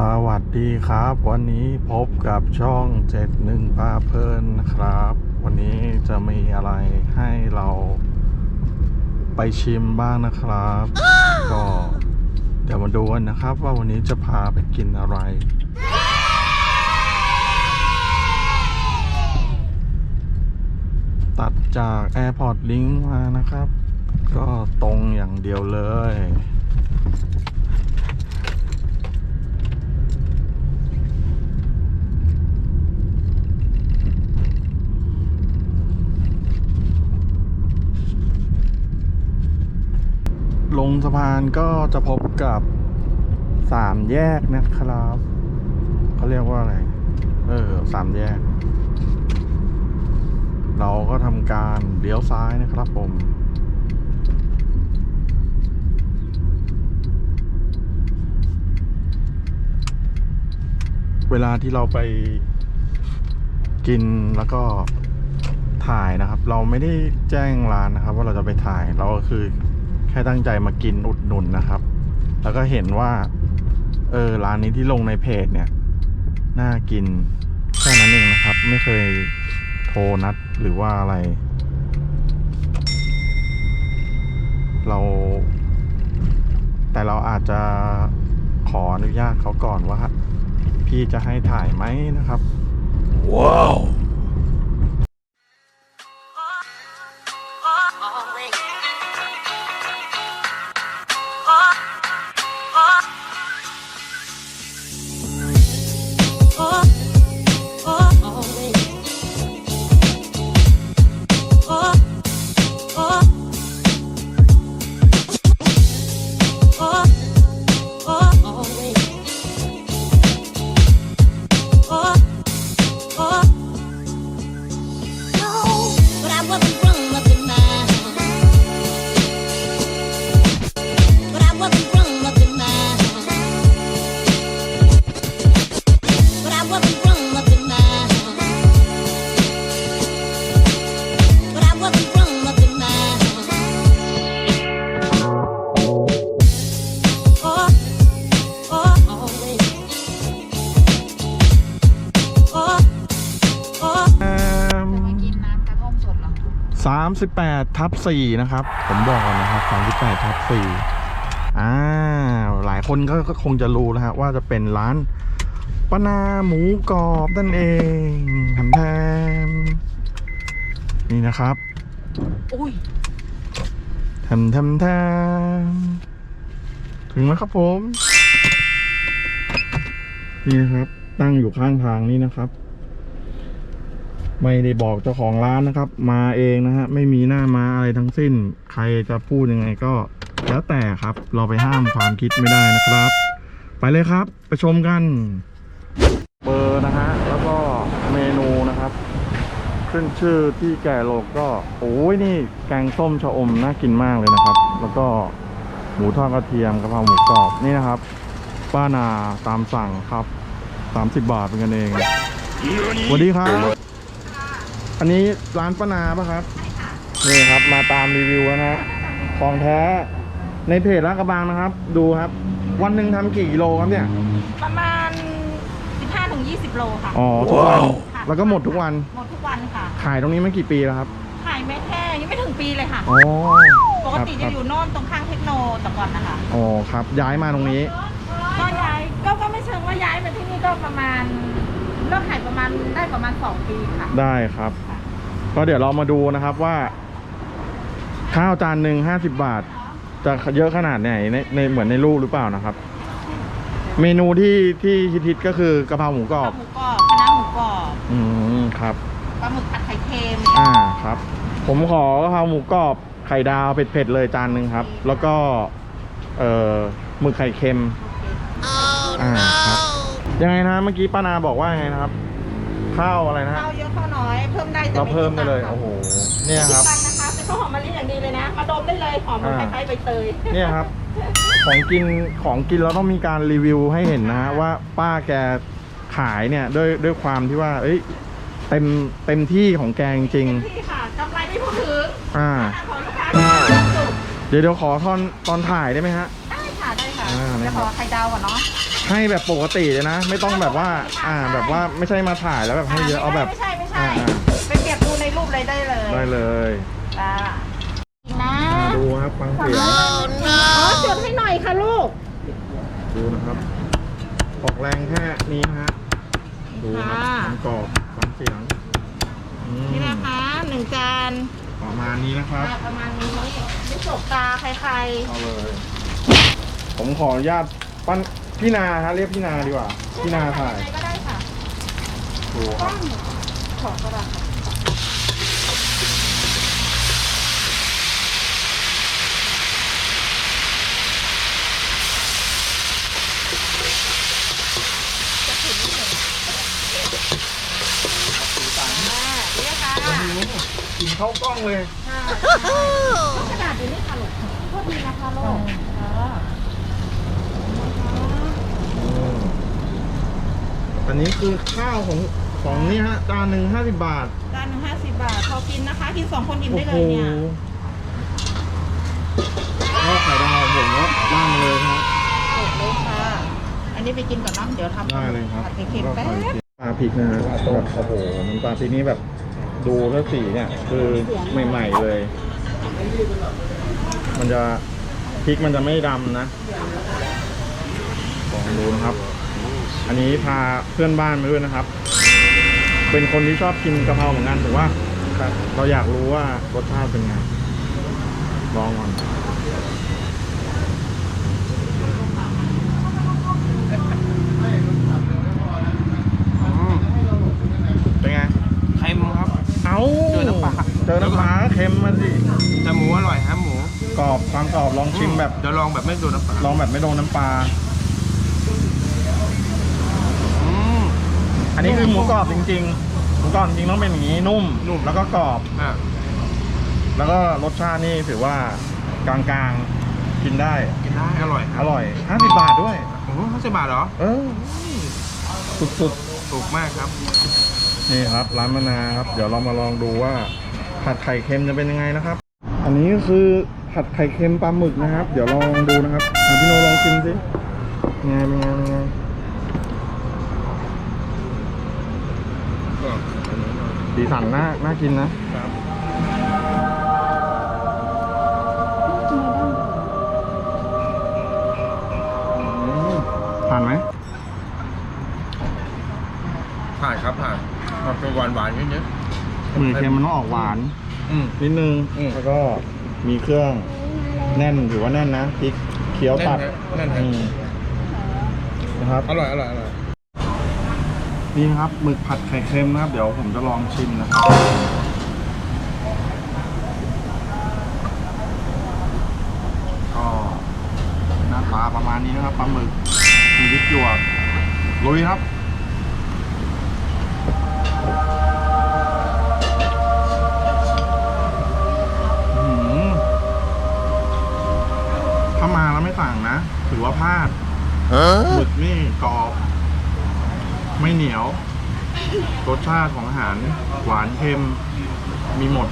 สวัสดีครับ วันนี้พบกับช่อง 71พาเพลินนะครับ วันนี้จะมีอะไรให้เราไปชิมบ้างนะครับ ก็เดี๋ยวมาดูกันนะครับ ว่าวันนี้จะพาไปกินอะไร ตัดจาก Airport Link มานะครับ ก็ตรงอย่างเดียวเลย งสะพานก็จะพบกับสามแยกนะครับเขาเรียกว่าอะไร เออสามแยก เราก็ทำการเลี้ยวซ้ายนะครับผมเวลาที่เราไปกินแล้วก็ถ่ายนะครับ เราไม่ได้แจ้งร้านนะครับ ว่าเราจะไปถ่ายเราก็คือ ค่ตั้งใจมากินอุดหนุนนะครับ แล้วก็เห็นว่า เออร้านนี้ที่ลงในเพจเนี่ย น่ากินแค่นั้นเองนะครับ ไม่เคยโทรนัดหรือว่าอะไร เรา แต่เราอาจจะขออนุญาตเขาก่อนว่า พี่จะให้ถ่ายไหมนะครับ ว้าว 38ทับ4นะครับ ผมบอกนะครับ38ทับ4อ่าหลายคนก็คงจะรู้นะฮะว่าจะเป็นร้านปนาหมูกรอบนั่นเองทำแทมนี่นะครับอุ้ยทำทำทำถึงแล้วครับผม นี่นะครับ ตั้งอยู่ข้างทางนี่นะครับ ไม่ได้บอกเจ้าของร้านนะครับ มาเองนะฮะไม่มีหน้ามาอะไรทั้งสิ้น ใครจะพูดยังไงก็ แล้วแต่ครับ เราไปห้ามความคิดไม่ได้นะครับ ไปเลยครับไปชมกัน เบอร์นะฮะแล้วก็เมนูนะครับขึ้นชื่อที่แก่โลกก็โอ้ยนี่แกงส้มชะอมน่ากินมากเลยนะครับ แล้วก็หมูทอดกระเทียมกระเพราหมูกรอบนี่นะครับ ป้านาตามสั่งครับสามสิบบาทเป็นกันเองสวัสดีครับ อันนี้ร้านป้านาปะครับ นี่ครับมาตามรีวิวแล้วนะของแท้ในเพจร้านกระบังนะครับ ดูครับ วันหนึ่งทำกี่กิโลครับเนี่ย ประมาณ 15-20 โลค่ะ อ๋อทุกวันค่ะ แล้วก็หมดทุกวัน หมดทุกวันค่ะ ขายตรงนี้มากี่ปีแล้วครับ ขายไม่แค่ยังไม่ถึงปีเลยค่ะ อ๋อปกครับติคจะรับอยู่โน่นตรงข้างเทคโนแต่ก่อนนะคะ อ๋อครับ ย้ายมาตรงนี้ ก็ย้ายก็ก็ไม่เชิงว่าย้ายมาที่นี่ก็ประมาณ เลิกขายประมาณได้ประมาณ2ปีค่ะได้ครับ ก็เดี๋ยวเรามาดูนะครับว่า ข้าวจานหนึ่งห้าสิบบาท จะเยอะขนาดไหนในในเหมือนในรูปหรือเปล่านะครับ เมนูที่ที่ฮิตๆก็คือกะเพราหมูกรอบ หมูกรอบคณะหมูกรอบอืมครับปลาหมึกผัดไข่เค็มอ่าครับ ผมขอกะเพราหมูกรอบไข่ดาวเผ็ดๆเลยจานหนึ่งครับ แล้วก็ เอ่อหมึกไข่เค็ม อ่าครับ ยังไงนะเมื่อกี้ป้านาบอกว่าไงนะครับ ข้าวอะไรนะฮะข้าวเยอะข้าวน้อยเพิ่มได้แต่เราเพิ่มได้เลยคิดตังค์โอ้ค่ะโหเนี่ยครับ ไม่คิดตังค์นะคะเป็นข้าวหอมมะลิอย่างดีเลยนะ มาดมได้เลยหอมเหมือนคอ่า ล้ายๆใบเตยเนี่ยครับ ของกินของกินเราต้องมีการรีวิวให้เห็นนะฮะว่าป้าแกขายเนี่ยด้วยด้วยความที่ว่า เอ้ยเต็มเต็มที่ของแกจริงที่ค่ะกำไรไม่พูดถึงๆอ่าของลูกค้าที่มีความสุขเดี๋ยวเดี๋ยวขอตอนตอนถ่ายได้ไหมฮะ ได้ค่ะได้ค่ะอ่าในจะขอไข่ดาวก่อนเนาะ ให้แบบปกติเลยนะ ไม่ต้องแบบว่า อ่า แบบว่าไม่ใช่มาถ่ายแล้วแบบให้เยอะเอาแบบไม่ใช่ไม่ใช่อ่าไปเปรียบดูในรูปเลยได้เลยได้เลยจ้านะอ่าดูครับฟังเสียงอ๋อจดให้หน่อยค่ะลูกดูนะครับออกแรงแค่นี้นะฮะดูครับค่ะความกรอบฟังเสียงอืมนี่นะคะหนึ่งจานประมาณนี้นะครับประมาณนี้ไม่จกตาใครเอาเลย ผมขออนุญาตปั้น พี่นาฮะเรียกพี่นาดีกว่าๆพี่นาถ่ายใครก็ได้ค่ะดูครับขอกระดาษอ่านี่ค่ะกินเข้ากล้องเลยค่ะกระดาษอยู่นี่ค่ะลูกโทษทีนะคะลูกเอออันนี้คือข้าวของของนี่ฮะจานหนึ่งห้าสิบบาท จานหนึ่งห้าสิบบาท พอกินนะคะ กินสองคนกินโอ้ได้โหเลยเนี่ยข้าวไข่ดาวผมก็ล่างเลยครับจบเลยค่ะ อันนี้ไปกินก่อนเนาะเดี๋ยวทำได้เลยครับผัดเค็มๆแป๊บปลาพริกนะฮะแบบโอ้โหน้ำปลาพริกนี้แบบดูแล้วสีเนี่ยคือใหม่ ๆเลย มันจะพริกมันจะไม่ดำนะลองดูนะครับ อันนี้พาเพื่อนบ้านมาด้วยนะครับ เป็นคนที่ชอบกินกะเพราเหมือนกันแต่ว่า เราอยากรู้ว่ารสชาติเป็นไง ลองก่อนเป็นไง เค็มครับ เอาเจอน้ำปลา เจอน้ำปลาก็เค็มมาสิแต่หมูอร่อยครับหมู กรอบความกรอบลองชิมแบบ เดี๋ยวลองแบบไม่โดนน้ำปลา ลองแบบไม่โดนน้ำปลา อืม อันนี้คือหมูกรอบจริงๆ หมูกรอบจริงๆต้องเป็นอย่างนี้นุ่มนุ่ม แล้วก็กรอบ อะแล้วก็รสชาตินี่ถือว่ากลางๆกินได้ กินได้อร่อยคอรับร่อย 50 บาทด้วย โอ้โหห้าสิบบาทเหรอเออ สุดถูกมากครับ ๆ นี่ครับ ร้านมะนาวครับ เดี๋ยวเรามาลองดูว่า ผัดไข่เค็มจะเป็นยังไงนะครับ อันนี้ก็คือผัดไข่เค็มปลาหมึกนะครับ เดี๋ยวลองดูนะครับอะพี่โนลองชิมสิเป็นไงเป็นไงเป็นไง สีสันน่าน่ากินนะ ครับอืมผ่านไหมผ่านครับผ่านมันเป็นหวานหวานๆนิดนึงหมือเค็มมันต้องออกหวานอืม นิดนึงอืม แล้วก็มีเครื่องแน่นถือว่าแน่นนะพริกเคี้ยวตัดแน่นฮะแน่นฮะอืมนะครับ อร่อยอร่อยอร่อย นี่นะครับหมึกผัดไข่เค็มนะครับ เดี๋ยวผมจะลองชิมนะครับก็หน้าตาประมาณนี้นะครับปลาหมึกมีพริกหยวกลุยครับ ไม่เหนียว รสชาติของอาหาร หวานเค็ม มีหมด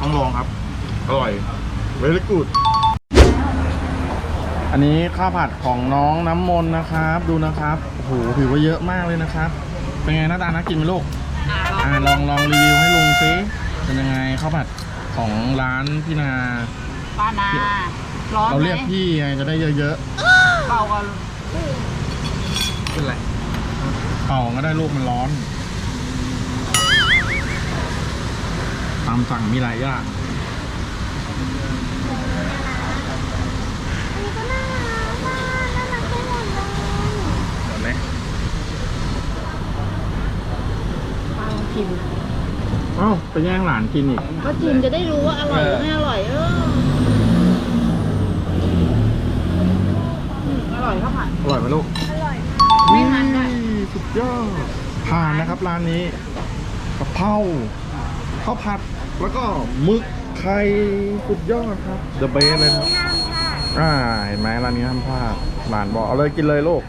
ต้องลองครับ อร่อย very good อันนี้ข้าวผัดของน้องน้ำมนต์นะครับ ดูนะครับ โอ้โหถือว่าเยอะมากเลยนะครับ เป็นไงหน้าตาน่ากินไหมลูก อ่าลองลองรีวิวให้ลุงซิเป็นยังไงข้าวผัดของร้านพี่นา ป้านาร้อนเราไหมเรียกพี่ไงจะได้เยอะเบากันเป็นไรๆ เป่าก็ได้ลูกมันร้อน ตามสั่งมีหลายอย่างเห็นไหมป้าลองชิมเอ้าไปแย่งหลานกินอีก ก็ชิมจะได้รู้ว่าอร่อยหรือไม่อร่อยเอออืมอร่อยข้าวผัดอร่อยไหมลูก ไม่มันด้วยอุ้ สุดยอดผ่านนะครับร้านนี้กะเพราข้าวผัดแล้วก็หมึกไข่สุดยอดครับ The best เลยครับอ่าเห็นไหมร้านนี้ห้ามพลาดหลานบอกเอาเลยกินเลยลูก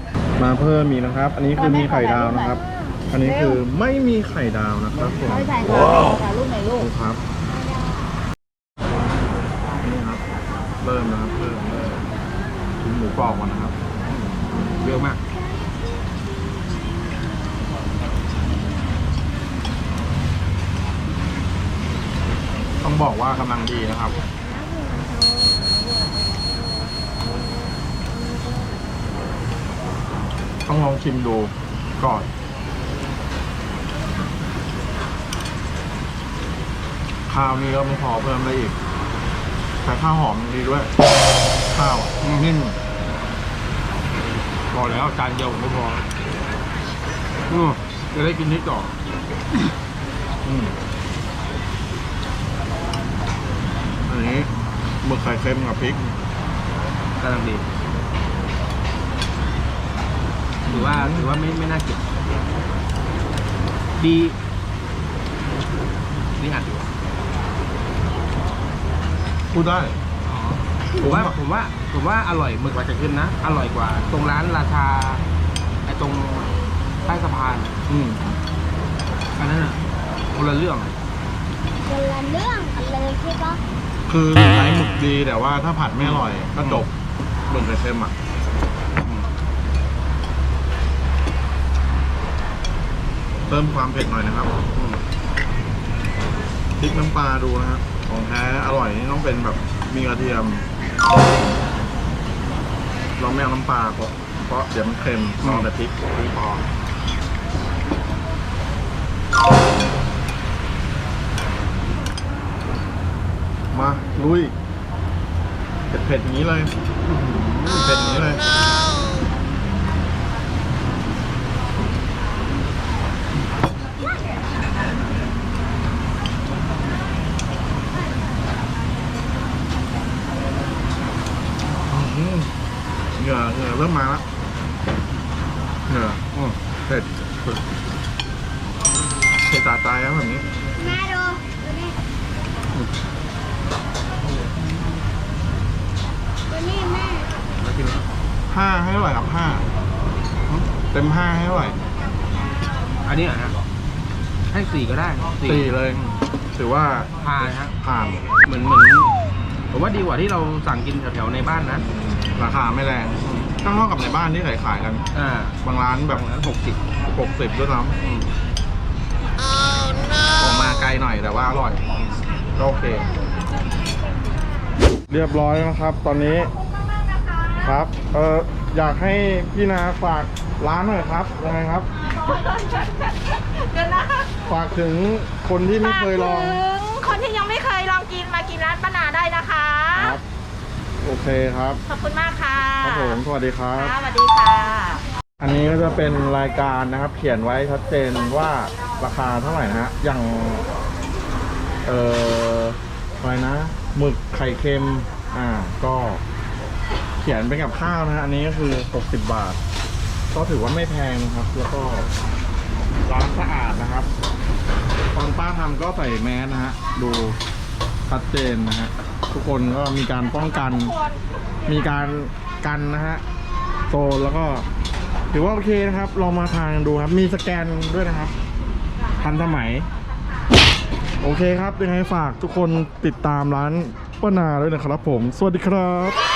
มาเพิ่มมีนะครับ อันนี้คือมีไข่ดาวนะครับ อันนี้คือไม่มีไข่ดาวนะครับผมไม่ใส่ค่ะถ่ายรูปหน่อยลูกดูครับนี่ครับ เริ่มนะครับเริ่มเริ่มชิ้นหมูปอกก่อนนะครับเยอะมาก ต้องบอกว่ากำลังดีนะครับ ต้องลองชิมดูก่อน ข้าวนี่ก็ไม่พอเพิ่มได้อีกใส่ข้าวหอมดีด้วย ข้าวนิ่มพอแล้วจานเดียวไม่พออืมจะได้กินนิดต่ออืมอันนี้ หมึกไข่เค็มกับพริกกำลังดีถือว่าถือว่าไม่ไม่น่าเกลียดดีนี่อัดอยู่พูดได้ ผมว่าผมว่า ผมว่าอร่อยหมึกกว่าจะขึ้นนะ อร่อยกว่า ตรงร้านราชาไอ้ตรงใต้สะพาน อืมอันนั้นอะคนละเรื่องคนละเรื่องกันเลยใช่ปะ คือใช้หมึกดีแต่ว่าถ้าผัดไม่อร่อยก็จบหมึกไข่เค็มอะเติมความเผ็ดหน่อยนะครับพริกน้ำปลาดูนะครับของแท้อร่อยนี่ต้องเป็นแบบมีกระเทียม เราไม่เอาน้ำปลาเพราะเพราะเดี๋ยวมันเค็มนอกแต่พริกพริกพอ ลุยเผ็ดๆอย่างนี้เลยอื้อหือเผ็ดอย่างนี้เลยอื้อหือเหงื่อเหงื่อเริ่มมาแล้วเหงื่ออืมเผ็ดเผ็ดตาตายแล้วแบบนี้แม่ดูดู นี่ดูนี่แม่มากินแล้วห้าให้เท่าไหร่ครับห้าเต็มห้าให้เท่าไหร่อันนี้อะฮะให้สี่ก็ได้สี่เลย ถือว่าผ่านฮะผ่านเหมือนเหมือนผมว่าดีกว่าที่เราสั่งกินแถวๆในบ้านนะ ราคาไม่แรงก็เท่ากับในบ้านที่ขายขายๆกันอ่าบางร้านแบแบบบนั้นหกสิบหกสิบด้วยซ้ำออกมาไกลหน่อยแต่ว่าอร่อยก็โอเค เรียบร้อยแล้วนะครับ ตอนนี้ครับเอออยากให้พี่นาฝากร้านหน่อยครับยังไงครับเดี๋ยวนะฝากถึงคนที่ไม่เคยลอง ฝากถึงคนที่ยังไม่เคยลองกินมากินร้านป้านาได้นะคะ ครับ โอเคครับ ขอบคุณมากค่ะครับผมสวัสดีครับ ค่ะสวัสดีค่ะอันนี้ก็จะเป็นรายการนะครับ เขียนไว้ชัดเจนว่าราคาเท่าไหร่นะฮะอย่าง เอ่ออะไรนะ หมึกไข่เค็ม อ่า ก็เขียนเป็นกับข้าวนะฮะอันนี้ก็คือ 60 บาท ก็ถือว่าไม่แพงนะครับ แล้วก็ร้านสะอาดนะครับ ตอนป้าทำก็ใส่แมสนะฮะ ดูชัดเจนนะฮะ ทุกคนก็มีการป้องกัน มีการกันนะฮะโซนแล้วก็ถือว่าโอเคนะครับ ลองมาทานดูครับ มีสแกนด้วยนะครับ ทันสมัย โอเคครับยังไงฝากทุกคนติดตามร้านป้านาด้วยนะครับผม สวัสดีครับ